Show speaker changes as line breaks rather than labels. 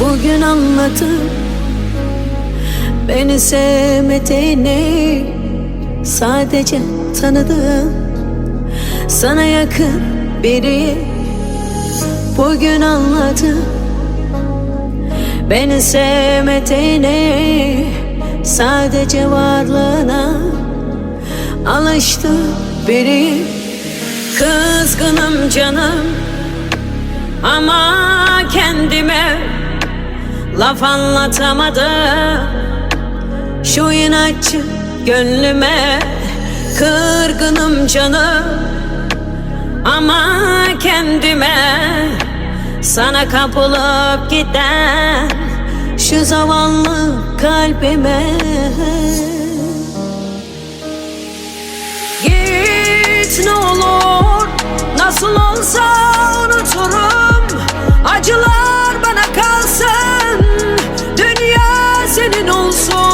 Bugün anladım Beni sevmediğini. Sadece tanıdım Sana yakın biri. Bugün anladım Beni sevmediğini. Sadece varlığına Alıştı biri. Kızgınım canım Ama kendime Laf anlatamadım. Şu inatçı gönlüme Kırgınım canım. Ama kendime Sana kapılıp giden Şu zavallı kalbime sou